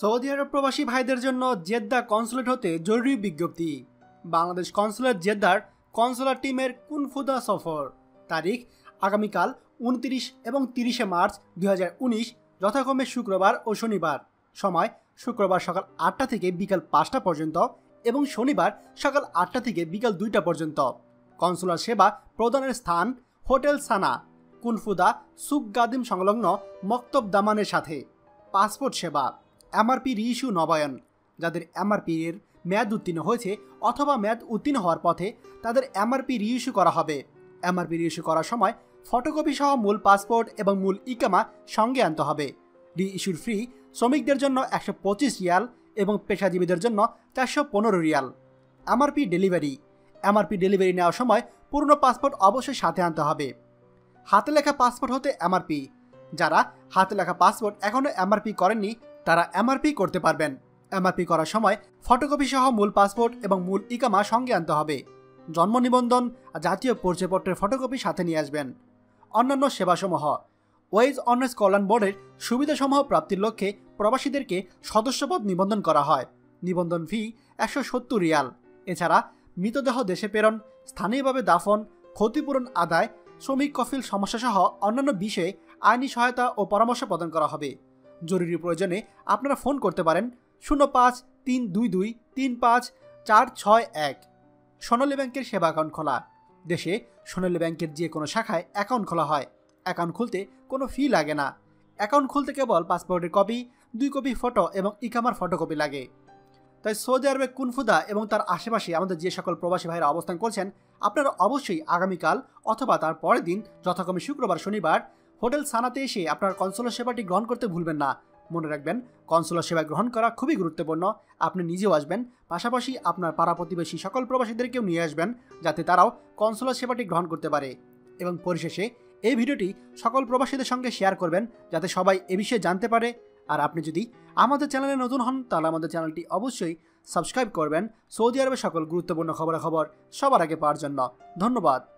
Saudi আরব প্রবাসী ভাইদের জন্য জেদ্দা কনসুলেট হতে জরুরি বিজ্ঞপ্তি। বাংলাদেশ কনসুলেট জেদ্দার কনসুলার টিমের কুনফুদা সফর। তারিখ, আগামীকাল উনত্রিশ এবং তিরিশে মার্চ দু হাজার উনিশ, যথাক্রমে শুক্রবার ও শনিবার। সময়, শুক্রবার সকাল আটটা থেকে বিকাল পাঁচটা পর্যন্ত এবং শনিবার সকাল আটটা থেকে বিকাল দুইটা পর্যন্ত। কনসুলার সেবা প্রদানের স্থান, হোটেল সানা, কুনফুদা সুক গাদিম সংলগ্ন মক্তব দামানের সাথে। পাসপোর্ট সেবা। এমআরপি রিইস্যু নবায়ন। যাদের এমআরপি এর মেয়াদ উত্তীর্ণ হয়েছে অথবা মেয়াদ উত্তীর্ণ হওয়ার পথে তাদের এমআরপি রিইস্যু করা হবে। এমআরপি রিইস্যু করার সময় ফটোকপি সহ মূল পাসপোর্ট এবং মূল ইকামা সঙ্গে আনতে হবে। রিইস্যুর ফ্রি শ্রমিকদের জন্য একশো পঁচিশ রিয়াল এবং পেশাজীবীদের জন্য চারশো পনেরো riyal. MRP delivery. MRP delivery নেওয়ার সময় পুরনো পাসপোর্ট অবশ্যই সাথে আনতে হবে। হাতে লেখা পাসপোর্ট হতে এমআরপি। যারা হাতে লেখা পাসপোর্ট এখনও এমআরপি করেননি তারা এমআরপি করতে পারবেন। এমআরপি করার সময় ফটোকপি সহ মূল পাসপোর্ট এবং মূল ইকামা সঙ্গে আনতে হবে। জন্ম নিবন্ধন জাতীয় পরিচয়পত্রের ফটোকপি সাথে নিয়ে আসবেন। অন্যান্য সেবাসমূহ। ওয়েজ অনার্স কল্যাণ বোর্ডের সুবিধাসমূহ প্রাপ্তির লক্ষ্যে প্রবাসীদেরকে সদস্যপদ নিবন্ধন করা হয়। নিবন্ধন ফি একশো সত্তর রিয়াল। এছাড়া মৃতদেহ দেশে প্রেরণ, স্থানীয়ভাবে দাফন, ক্ষতিপূরণ আদায়, শ্রমিক কফিল সমস্যাসহ অন্যান্য বিষয়ে আইনি সহায়তা ও পরামর্শ প্রদান করা হবে। জরুরি প্রয়োজনে আপনারা ফোন করতে পারেন শূন্য পাঁচ তিন দুই দুই তিন পাঁচ চার ছয় এক। সোনালী ব্যাংকের সেবা অ্যাকাউন্ট খোলা। দেশে সোনালী ব্যাংকের যে কোনো শাখায় অ্যাকাউন্ট খোলা হয়। অ্যাকাউন্ট খুলতে কোনো ফি লাগে না। অ্যাকাউন্ট খুলতে কেবল পাসপোর্টের কপি দুই কপি ফটো এবং ইকামার ফটোকপি লাগে। তাই সৌদি আরবে কুনফুদা এবং তার আশেপাশে আমাদের যে সকল প্রবাসী ভাইরা অবস্থান করছেন, আপনারা অবশ্যই আগামীকাল অথবা তার পরের দিন, যথাক্রমে শুক্রবার, শনিবার হোটেল সানাতে এসে আপনার কনসোলার সেবাটি গ্রহণ করতে ভুলবেন না। মনে রাখবেন, কনসোলার সেবা গ্রহণ করা খুবই গুরুত্বপূর্ণ। আপনি নিজেও আসবেন, পাশাপাশি আপনার পাড়া প্রতিবেশী সকল প্রবাসীদেরকেও নিয়ে আসবেন, যাতে তারাও কনসোলার সেবাটি গ্রহণ করতে পারে। এবং পরিশেষে, এই ভিডিওটি সকল প্রবাসীদের সঙ্গে শেয়ার করবেন, যাতে সবাই এ বিষয়ে জানতে পারে। আর আপনি যদি আমাদের চ্যানেলে নতুন হন, তাহলে আমাদের চ্যানেলটি অবশ্যই সাবস্ক্রাইব করবেন। সৌদি আরবের সকল গুরুত্বপূর্ণ খবরাখবর সবার আগে পাওয়ার জন্য। ধন্যবাদ।